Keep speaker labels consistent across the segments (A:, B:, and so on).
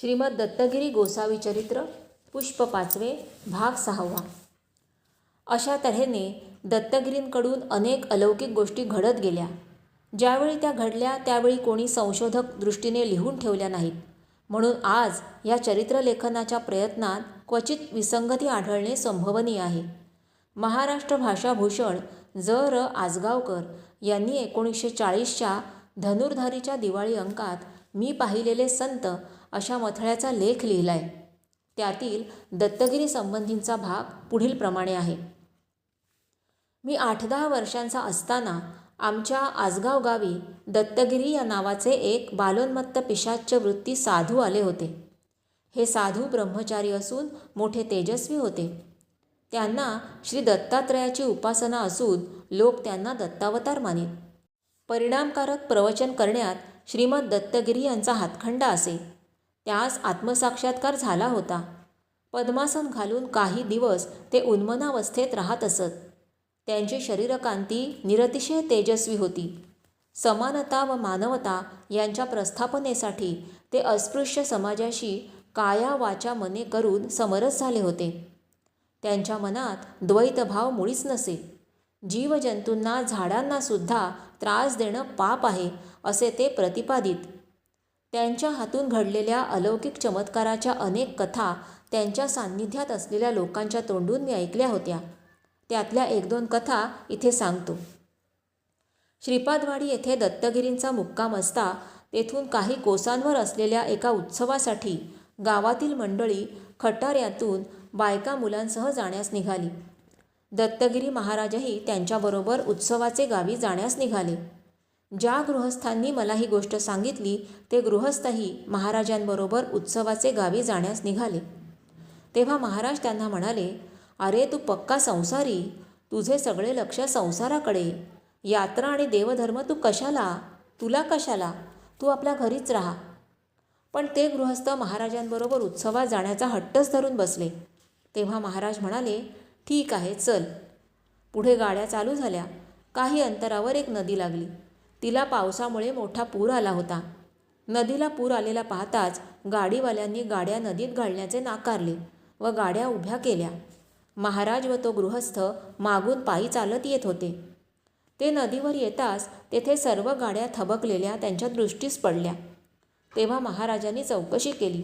A: श्रीमद दत्तगिरी गोसावी चरित्र पुष्प पाचवे भाग सहावा. अशा तऱ्हेने दत्तगिरींकडून अनेक अलौकिक गोष्टी घडत गेल्या. ज्यावेळी त्या घडल्या त्यावेळी कोणी संशोधक दृष्टीने लिहून ठेवल्या नाहीत. म्हणून आज या चरित्रलेखनाच्या प्रयत्नात क्वचित विसंगती आढळणे संभवनीय आहे. महाराष्ट्र भाषाभूषण ज. र. आजगावकर यांनी एकोणीसशे चाळीसच्या धनुर्धारीच्या दिवाळी अंकात मी पाहिलेले संत अशा मथळ्याचा लेख लिहिलाय. त्यातील दत्तगिरी संबंधींचा भाग पुढीलप्रमाणे आहे. मी आठ दहा वर्षांचा असताना आमच्या आजगाव गावी दत्तगिरी या नावाचे एक बालोन्मत्त पिशाच्च वृत्ती साधू आले होते. हे साधू ब्रह्मचारी असून मोठे तेजस्वी होते. त्यांना श्री दत्तात्रयाची उपासना असून लोक त्यांना दत्तावतार मानित परिणामकारक प्रवचन करण्यात श्रीमद दत्तगिरी यांचा हातखंडा असे. त्यास आत्मसाक्षात्कार झाला होता. पद्मासन घालून काही दिवस ते उन्मनावस्थेत राहत असत. त्यांची शरीरकांती निरतिशय तेजस्वी होती. समानता व मानवता यांच्या प्रस्थापनेसाठी ते अस्पृश्य समाजाशी काया वाचा मने करून समरस झाले होते. त्यांच्या मनात द्वैतभाव मुळीच नसे. जीवजंतूंना झाडांनासुद्धा त्रास देणं पाप आहे असे ते प्रतिपादित. त्यांच्या हातून घडलेल्या अलौकिक चमत्काराच्या अनेक कथा त्यांच्या सान्निध्यात असलेल्या लोकांच्या तोंडून मी ऐकल्या होत्या. त्यातल्या एक दोन कथा इथे सांगतो. श्रीपादवाडी येथे दत्तगिरींचा मुक्काम असता तेथून काही कोसांवर असलेल्या एका उत्सवासाठी गावातील मंडळी खटाऱ्यातून बायका मुलांसह जाण्यास निघाली. दत्तगिरी महाराजही त्यांच्याबरोबर उत्सवाचे गावी जाण्यास निघाले. ज्या गृहस्थांनी मला ही गोष्ट सांगितली ते गृहस्थही महाराजांबरोबर उत्सवाचे गावी जाण्यास निघाले. तेव्हा महाराज त्यांना म्हणाले अरे तू पक्का संसारी? तुझे सगळे लक्ष संसाराकडे. यात्रा आणि देवधर्म तू कशाला? तुला कशाला? तू आपल्या घरीच राहा. पण ते गृहस्थ महाराजांबरोबर उत्सवात जाण्याचा हट्टच धरून बसले. तेव्हा महाराज म्हणाले ठीक आहे चल. पुढे गाड्या चालू झाल्या. काही अंतरावर एक नदी लागली. तिला पावसामुळे मोठा पूर आला होता. नदीला पूर आलेला पाहताच गाडीवाल्यांनी गाड्या नदीत घालण्याचे नाकारले व गाड्या उभ्या केल्या. महाराज व तो गृहस्थ मागून पायी चालत येत होते. ते नदीवर येताच तेथे सर्व गाड्या थबकलेल्या त्यांच्या दृष्टीस पडल्या. तेव्हा महाराजांनी चौकशी केली.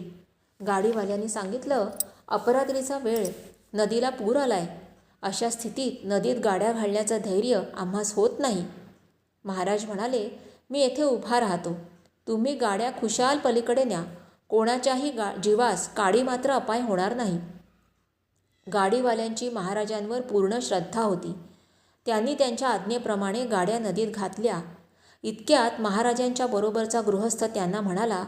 A: गाडीवाल्यांनी सांगितलं अपरात्रीचा वेळ. नदीला पूर आलाय. अशा स्थितीत नदीत गाड्या घालण्याचं धैर्य आम्हास होत नाही. महाराज म्हणाले मी येथे उभा राहतो. तुम्ही गाड्या खुशाल पलीकडे न्या. कोणाच्याही गा जीवास काडी मात्र अपाय होणार नाही. गाडीवाल्यांची महाराजांवर पूर्ण श्रद्धा होती. त्यांनी त्यांच्या आज्ञेप्रमाणे गाड्या नदीत घातल्या. इतक्यात महाराजांच्या बरोबरचा गृहस्थ त्यांना म्हणाला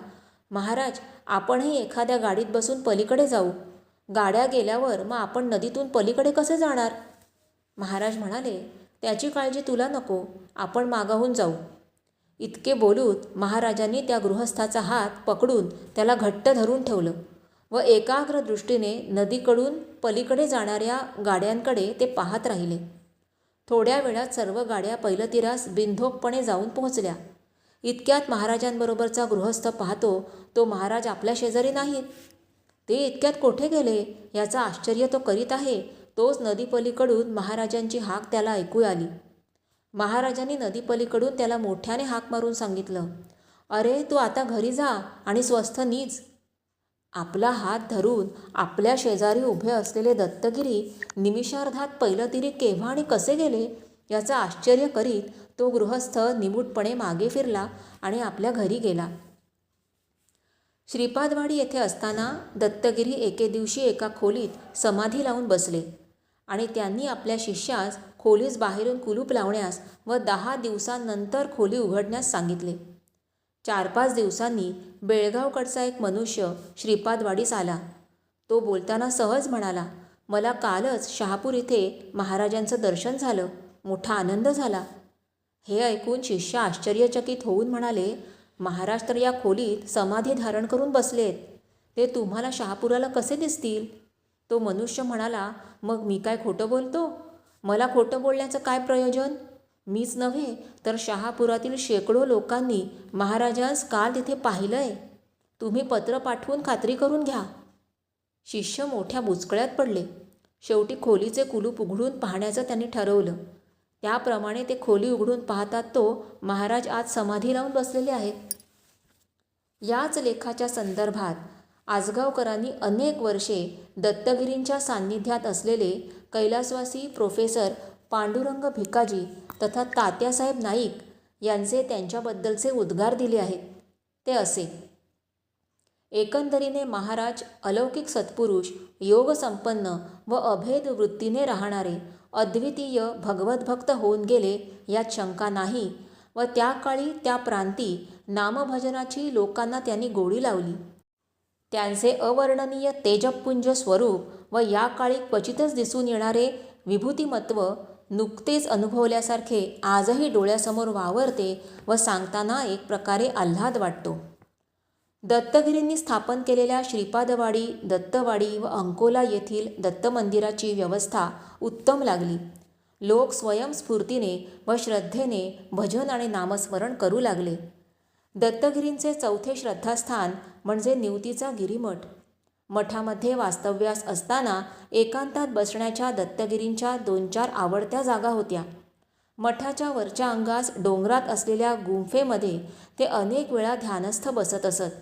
A: महाराज आपणही एखाद्या गाडीत बसून पलीकडे जाऊ. गाड्या गेल्यावर मग आपण नदीतून पलीकडे कसे जाणार? महाराज म्हणाले त्याची काळजी तुला नको आपण मागाहून जाऊ. इतके बोलूत महाराजांनी त्या गृहस्थाचा हात पकडून त्याला घट्ट धरून ठेवलं व एकाग्र दृष्टीने नदीकडून पलीकडे जाणाऱ्या गाड्यांकडे ते पाहत राहिले. थोड्या वेळात सर्व गाड्या पैलतीरास बिनधोकपणे जाऊन पोहोचल्या. इतक्यात महाराजांबरोबरचा गृहस्थ पाहतो तो महाराज आपल्या शेजारी नाहीत. ते इतक्यात कोठे गेले? याचा आश्चर्य तो करीत आहे. तोच नदीपलीकडून महाराजांची हाक त्याला ऐकू आली. महाराजांनी नदीपलीकडून त्याला मोठ्याने हाक मारून सांगितलं अरे तू आता घरी जा आणि स्वस्थ नीज आपला हात धरून आपल्या शेजारी उभे असलेले दत्तगिरी निमिषार्धात पहिलं तिरी केव्हा आणि कसे गेले याचं आश्चर्य करीत तो गृहस्थ निमूटपणे मागे फिरला आणि आपल्या घरी गेला. श्रीपादवाडी येथे असताना दत्तगिरी एके दिवशी एका खोलीत समाधी लावून बसले. आणि त्यांनी आपल्या शिष्यास खोलीस बाहेरून कुलूप लावण्यास व दहा दिवसांनंतर खोली उघडण्यास सांगितले. चार पाच दिवसांनी बेळगावकडचा एक मनुष्य श्रीपादवाडीस आला. तो बोलताना सहज म्हणाला मला कालच शहापूर इथे महाराजांचं दर्शन झालं. मोठा आनंद झाला. हे ऐकून शिष्य आश्चर्यचकित होऊन म्हणाले महाराज तर या खोलीत समाधी धारण करून बसलेत. ते तुम्हाला शहापुराला कसे दिसतील? तो मनुष्य म्हणाला मग मी काय खोटं बोलतो? मला खोटं बोलण्याचं काय प्रयोजन? मीच नव्हे तर शहापुरातील शेकडो लोकांनी महाराजांस काल तिथे पाहिलंय. तुम्ही पत्र पाठवून खात्री करून घ्या. शिष्य मोठ्या बुचकळ्यात पडले. शेवटी खोलीचे कुलूप उघडून पाहण्याचं त्यांनी ठरवलं. त्याप्रमाणे ते खोली उघडून पाहतात तो महाराज आज समाधी लावून बसलेले आहेत. याच लेखाच्या संदर्भात आजगावकरांनी अनेक वर्षे दत्तगिरींच्या सान्निध्यात असलेले कैलासवासी प्रोफेसर पांडुरंग भिकाजी तथा तात्यासाहेब नाईक यांचे त्यांच्याबद्दलचे उद्गार दिले आहेत. ते असे. एकंदरीने महाराज अलौकिक सत्पुरुष योगसंपन्न व अभेद वृत्तीने राहणारे अद्वितीय भगवतभक्त होऊन गेले यात शंका नाही व त्या काळी त्या प्रांती नामभजनाची लोकांना त्यांनी गोडी लावली. त्यांचे अवर्णनीय तेजपुंज स्वरूप व या काळी क्वचितच दिसून येणारे विभूतिमत्व नुकतेच अनुभवल्यासारखे आजही डोळ्यासमोर वावरते व सांगताना एक प्रकारे आल्हाद वाटतो. दत्तगिरींनी स्थापन केलेल्या श्रीपादवाडी दत्तवाडी व अंकोला येथील दत्त मंदिराची व्यवस्था उत्तम लागली. लोक स्वयंस्फूर्तीने व श्रद्धेने भजन आणि नामस्मरण करू लागले. दत्तगिरींचे चौथे श्रद्धास्थान म्हणजे निवतीचा गिरीमठ. मठामध्ये वास्तव्यास असताना एकांतात बसण्याच्या दत्तगिरींच्या दोन चार आवडत्या जागा होत्या. मठाच्या वरच्या अंगास डोंगरात असलेल्या गुंफेमध्ये ते अनेक वेळा ध्यानस्थ बसत असत.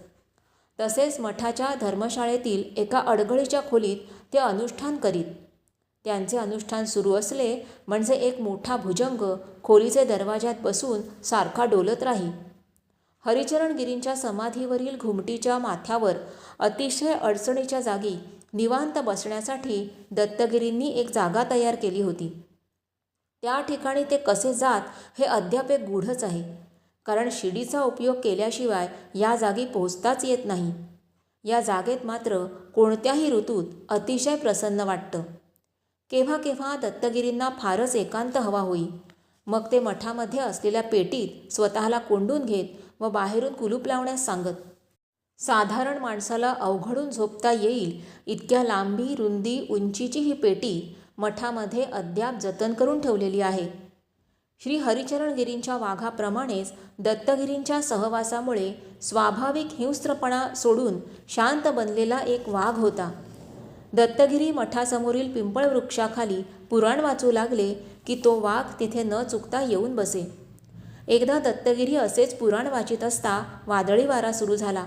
A: तसेच मठाच्या धर्मशाळेतील एका अडगळीच्या खोलीत ते अनुष्ठान करीत. त्यांचे अनुष्ठान सुरू असले म्हणजे एक मोठा भुजंग खोलीचे दरवाज्यात बसून सारखा डोलत राही. हरिचरणगिरींच्या समाधीवरील घुमटीच्या माथ्यावर अतिशय अडचणीच्या जागी निवांत बसण्यासाठी दत्तगिरींनी एक जागा तयार केली होती. त्या ठिकाणी ते कसे जात हे अद्याप एक गूढच आहे कारण शिडीचा उपयोग केल्याशिवाय या जागी पोहोचताच येत नाही. या जागेत मात्र कोणत्याही ऋतूत अतिशय प्रसन्न वाटतं. केव्हा केव्हा दत्तगिरींना फारच एकांत हवा होई. मग ते मठामध्ये असलेल्या पेटीत स्वतःला कोंडून घेत व बाहेरून कुलूप लावण्यास सांगत. साधारण माणसाला अवघडून झोपता येईल इतक्या लांबी रुंदी उंचीची ही पेटी मठामध्ये अद्याप जतन करून ठेवलेली आहे. श्री हरिचरणगिरींच्या वाघाप्रमाणेच दत्तगिरींच्या सहवासामुळे स्वाभाविक हिंस्त्रपणा सोडून शांत बनलेला एक वाघ होता. दत्तगिरी मठासमोरील पिंपळ वृक्षाखाली पुराण वाचू लागले की तो वाघ तिथे न चुकता येऊन बसे. एकदा दत्तगिरी असेच पुराण वाचित असता वादळी वारा सुरू झाला.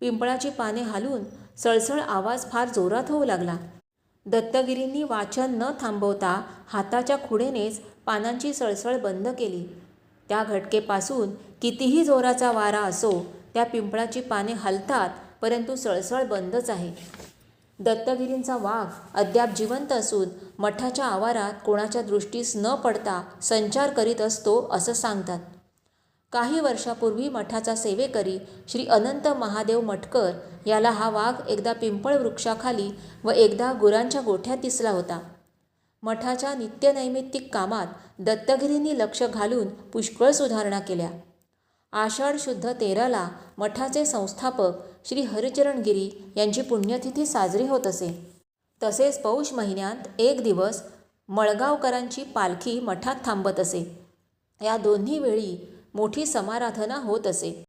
A: पिंपळाची पाने हालून सळसळ आवाज फार जोरात होऊ लागला. दत्तगिरींनी वाचन न थांबवता हाताच्या खुडेनेच पानांची सळसळ बंद केली. त्या घटकेपासून कितीही जोराचा वारा असो त्या पिंपळाची पाने हलतात परंतु सळसळ बंदच आहे. दत्तगिरींचा वाघ अद्याप जिवंत असून मठाच्या आवारात कोणाच्या दृष्टीस न पडता संचार करीत असतो असं सांगतात. काही वर्षापूर्वी मठाचा सेवेकरी श्री अनंत महादेव मटकर याला हा वाघ एकदा पिंपळ वृक्षाखाली व एकदा गुरांच्या गोठ्यात दिसला होता. मठाच्या नित्यनैमित्तिक कामात दत्तगिरींनी लक्ष घालून पुष्कळ सुधारणा केल्या. आषाढ शुद्ध तेराला मठाचे संस्थापक श्री हरिचरणगिरी यांची पुण्यतिथी साजरी होत असे. तसेच पौष महिन्यात एक दिवस मळगावकरांची पालखी मठात थांबत असे. या दोन्ही वेळी मोठी समाराधना होत असे.